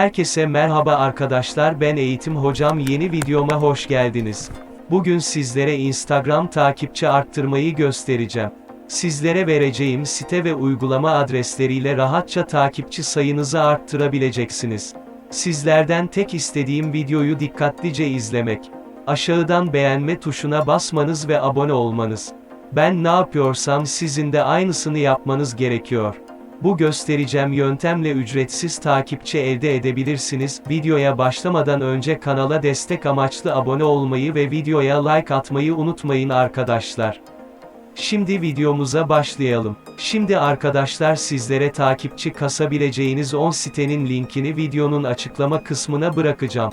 Herkese merhaba arkadaşlar ben eğitim hocam yeni videoma hoş geldiniz. Bugün sizlere Instagram takipçi arttırmayı göstereceğim. Sizlere vereceğim site ve uygulama adresleriyle rahatça takipçi sayınızı arttırabileceksiniz. Sizlerden tek istediğim videoyu dikkatlice izlemek. Aşağıdan beğenme tuşuna basmanız ve abone olmanız. Ben ne yapıyorsam sizin de aynısını yapmanız gerekiyor. Bu göstereceğim yöntemle ücretsiz takipçi elde edebilirsiniz. Videoya başlamadan önce kanala destek amaçlı abone olmayı ve videoya like atmayı unutmayın arkadaşlar. Şimdi videomuza başlayalım. Şimdi arkadaşlar sizlere takipçi kasabileceğiniz 10 sitenin linkini videonun açıklama kısmına bırakacağım.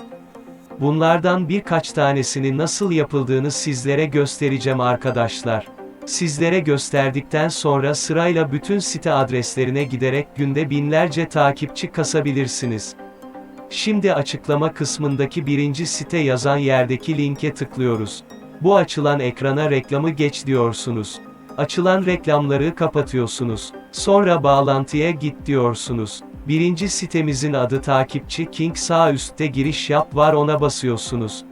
Bunlardan birkaç tanesini nasıl yapıldığını sizlere göstereceğim arkadaşlar. Sizlere gösterdikten sonra sırayla bütün site adreslerine giderek günde binlerce takipçi kasabilirsiniz. Şimdi açıklama kısmındaki birinci site yazan yerdeki linke tıklıyoruz. Bu açılan ekrana reklamı geç diyorsunuz. Açılan reklamları kapatıyorsunuz. Sonra bağlantıya git diyorsunuz. Birinci sitemizin adı takipçi King sağ üstte giriş yap var ona basıyorsunuz.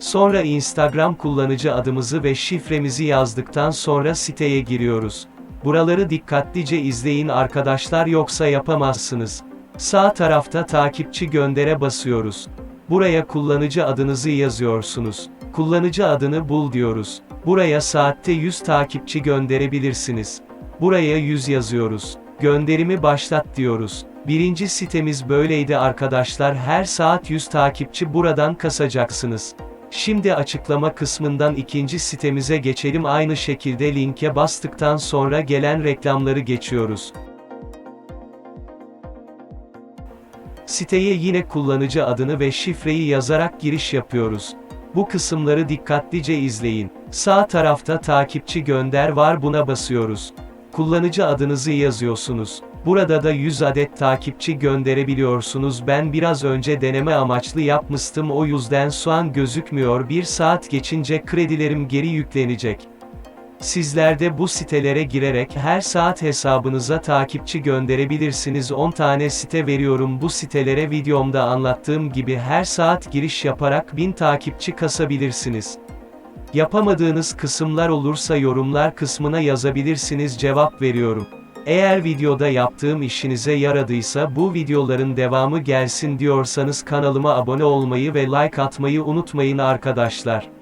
Sonra Instagram kullanıcı adımızı ve şifremizi yazdıktan sonra siteye giriyoruz. Buraları dikkatlice izleyin arkadaşlar yoksa yapamazsınız. Sağ tarafta takipçi göndere basıyoruz. Buraya kullanıcı adınızı yazıyorsunuz. Kullanıcı adını bul diyoruz. Buraya saatte 100 takipçi gönderebilirsiniz. Buraya 100 yazıyoruz. Gönderimi başlat diyoruz. Birinci sitemiz böyleydi arkadaşlar her saat 100 takipçi buradan kasacaksınız. Şimdi açıklama kısmından ikinci sitemize geçelim aynı şekilde linke bastıktan sonra gelen reklamları geçiyoruz. Siteye yine kullanıcı adını ve şifreyi yazarak giriş yapıyoruz. Bu kısımları dikkatlice izleyin. Sağ tarafta takipçi gönder var buna basıyoruz. Kullanıcı adınızı yazıyorsunuz. Burada da 100 adet takipçi gönderebiliyorsunuz. Ben biraz önce deneme amaçlı yapmıştım o yüzden şu an gözükmüyor. Bir saat geçince kredilerim geri yüklenecek. Sizler de bu sitelere girerek her saat hesabınıza takipçi gönderebilirsiniz. 10 tane site veriyorum bu sitelere videomda anlattığım gibi her saat giriş yaparak 1000 takipçi kasabilirsiniz. Yapamadığınız kısımlar olursa yorumlar kısmına yazabilirsiniz cevap veriyorum. Eğer videoda yaptığım işinize yaradıysa bu videoların devamı gelsin diyorsanız kanalıma abone olmayı ve like atmayı unutmayın arkadaşlar.